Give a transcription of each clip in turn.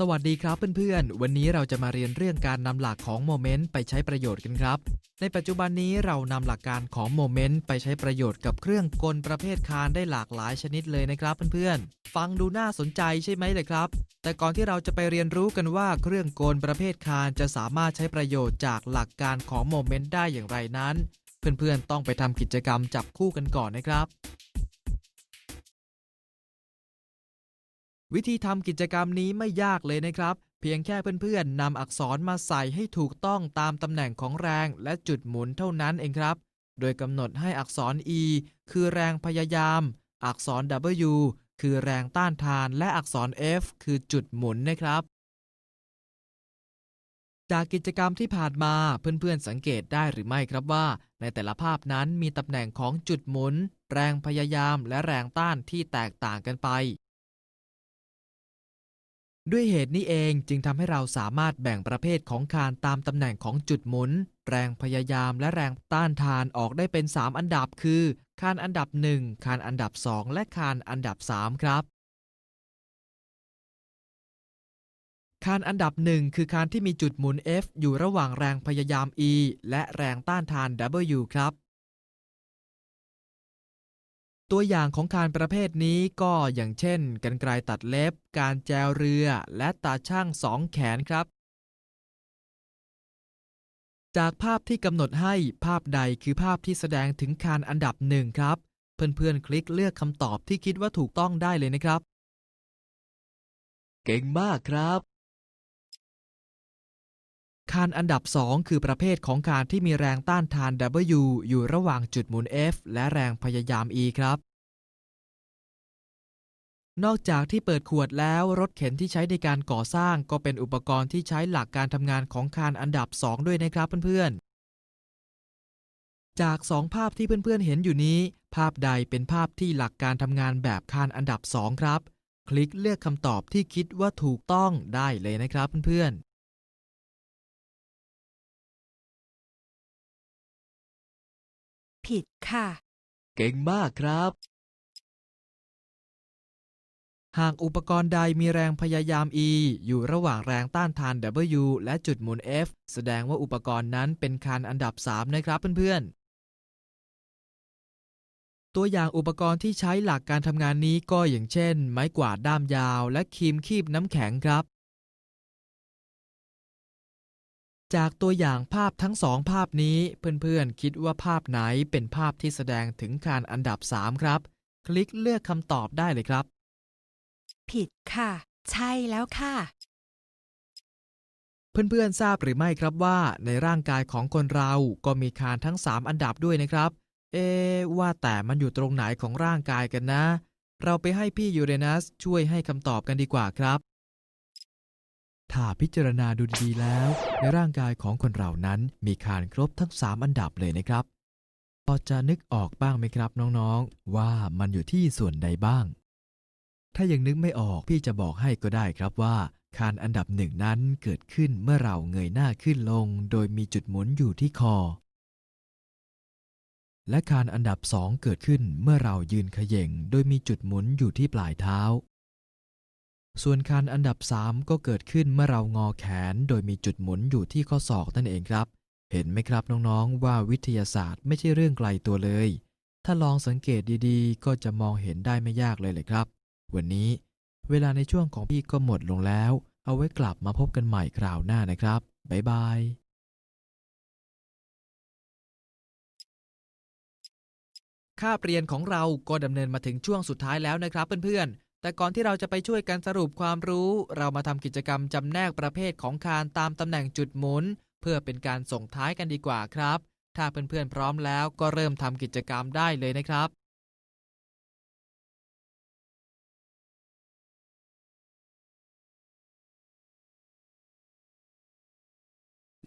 สวัสดีครับเพื่อนๆ วันนี้เราจะมาเรียนเรื่องการนำหลักของโมเมนต์ไปใช้ประโยชน์กันครับ ในปัจจุบันนี้เรานำหลักการของโมเมนต์ไปใช้ประโยชน์กับเครื่องกลประเภทคานได้หลากหลายชนิดเลยนะครับเพื่อนๆ ฟังดูน่าสนใจใช่ไหมเลยครับ แต่ก่อนที่เราจะไปเรียนรู้กันว่าเครื่องกลประเภทคานจะสามารถใช้ประโยชน์จากหลักการของโมเมนต์ได้อย่างไรนั้น เพื่อนๆ ต้องไปทำกิจกรรมจับคู่กันก่อนนะครับ วิธีทำกิจกรรมนี้ไม่ยากเลยนะครับ เพียงแค่เพื่อนๆนำอักษรมาใส่ให้ถูกต้องตามตำแหน่งของแรงและจุดหมุนเท่านั้นเองครับ โดยกำหนดให้อักษร E คือแรงพยายาม อักษร W คือแรงต้านทาน และอักษร F คือจุดหมุนนะครับ จากกิจกรรมที่ผ่านมาเพื่อนๆสังเกตได้หรือไม่ครับว่า ในแต่ละภาพนั้นมีตำแหน่งของจุดหมุน แรงพยายามและแรงต้านที่แตกต่างกันไป ด้วยเหตุนี้เองจึงทำให้เราสามารถแบ่งประเภทของคานตามตำแหน่งของจุดหมุน แรงพยายามและแรงต้านทานออกได้เป็น 3 อันดับคือ คานอันดับ 1 คานอันดับ 2 และคานอันดับ 3 ครับ คานอันดับ 1 คือคานที่มีจุดหมุน F อยู่ระหว่างแรงพยายาม E และแรงต้านทาน W ครับ ตัวอย่างของคานประเภทนี้ก็อย่างเช่นกรรไกรตัดเล็บ การแจวเรือและตาช่างสองแขนครับ จากภาพที่กำหนดให้ภาพใดคือภาพที่แสดงถึงคานอันดับหนึ่งครับ เพื่อนๆคลิกเลือกคำตอบที่คิดว่าถูกต้องได้เลยนะครับ เก่งมากครับ คานอันดับ 2 คือประเภทของคานที่มีแรงต้านทาน W อยู่ระหว่างจุดหมุน F และแรงพยายาม E ครับ นอกจากที่เปิดขวดแล้วรถเข็นที่ใช้ในการก่อสร้างก็เป็นอุปกรณ์ที่ใช้หลักการทำงานของคานอันดับ 2 ด้วยนะครับเพื่อนๆ จาก 2 ภาพที่เพื่อนๆเห็นอยู่นี้ ภาพใดเป็นภาพที่หลักการทำงานแบบคานอันดับ 2 ครับ คลิกเลือกคำตอบที่คิดว่าถูกต้องได้เลยนะครับเพื่อนๆ ผิดค่ะ เก่งมากครับ หากอุปกรณ์ใดมีแรงพยายาม E อยู่ระหว่างแรงต้านทาน W และจุดหมุน F แสดงว่าอุปกรณ์นั้นเป็นคานอันดับ 3 นะครับเพื่อนๆ ตัวอย่างอุปกรณ์ที่ใช้หลักการทำงานนี้ก็อย่างเช่น ไม้กวาดด้ามยาว และครีมคีบน้ำแข็งครับ จากตัวอย่างภาพทั้งสองภาพนี้ เพื่อนๆ คิดว่าภาพไหนเป็นภาพที่แสดงถึงคานอันดับ 3 ครับ คลิกเลือกคำตอบได้เลยครับ ผิดค่ะ ใช่แล้วค่ะ เพื่อนๆ ทราบหรือไม่ครับว่า ในร่างกายของคนเราก็มีคานทั้ง 3 อันดับด้วยนะครับ เอะว่าแต่มันอยู่ตรงไหนของร่างกายกันนะ เราไปให้พี่ยูเรนัสช่วยให้คำตอบกันดีกว่าครับ ถ้าพิจารณาดูดีๆแล้ว ในร่างกายของคนเรานั้นมีคานครบทั้ง 3 อันดับเลยนะครับ พอจะนึกออกบ้างไหมครับน้องๆ ว่ามันอยู่ที่ส่วนใดบ้าง ถ้ายังนึกไม่ออกพี่จะบอกให้ก็ได้ครับว่าคานอันดับหนึ่งนั้นเกิดขึ้นเมื่อเราเงยหน้าขึ้นลง โดยมีจุดหมุนอยู่ที่คอ และคานอันดับสองเกิดขึ้นเมื่อเรายืนเขย่งโดยมีจุดหมุนอยู่ที่ปลายเท้า ส่วนคานอันดับ 3 ก็เกิดขึ้นเมื่อเรางอแขน โดยมีจุดหมุนอยู่ที่ข้อศอกนั่นเองครับ เห็นไหมครับน้องๆว่าวิทยาศาสตร์ไม่ใช่เรื่องไกลตัวเลย ถ้าลองสังเกตดีๆ ก็จะมองเห็นได้ไม่ยากเลยเลยครับ วันนี้ เวลาในช่วงของพี่ก็หมดลงแล้ว เอาไว้กลับมาพบกันใหม่คราวหน้านะครับ บ๊ายบายคาบเรียนของเราก็ดำเนินมาถึงช่วงสุดท้ายแล้วนะครับเพื่อนๆ แต่ก่อนที่เราจะไปช่วยกันสรุปความรู้ เรามาทำกิจกรรมจำแนกประเภทของคานตามตำแหน่งจุดหมุน เพื่อเป็นการส่งท้ายกันดีกว่าครับ ถ้าเพื่อนๆพร้อมแล้วก็เริ่มทำกิจกรรมได้เลยนะครับ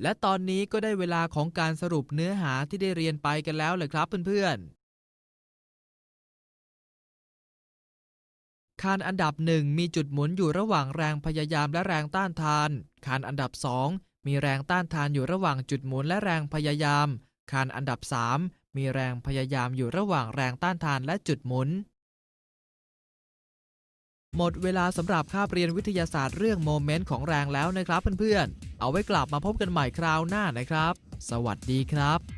และตอนนี้ก็ได้เวลาของการสรุปเนื้อหาที่ได้เรียนไปกันแล้วเลยครับเพื่อนๆ คานอันดับหนึ่งมีจุดหมุนอยู่ระหว่างแรงพยายามและแรงต้านทาน คานอันดับสองมีแรงต้านทานอยู่ระหว่างจุดหมุนและแรงพยายาม คานอันดับสามมีแรงพยายามอยู่ระหว่างแรงต้านทานและจุดหมุน หมดเวลาสำหรับคาบเรียนวิทยาศาสตร์เรื่องโมเมนต์ของแรงแล้วนะครับเพื่อนๆ เอาไว้กลับมาพบกันใหม่คราวหน้านะครับ สวัสดีครับ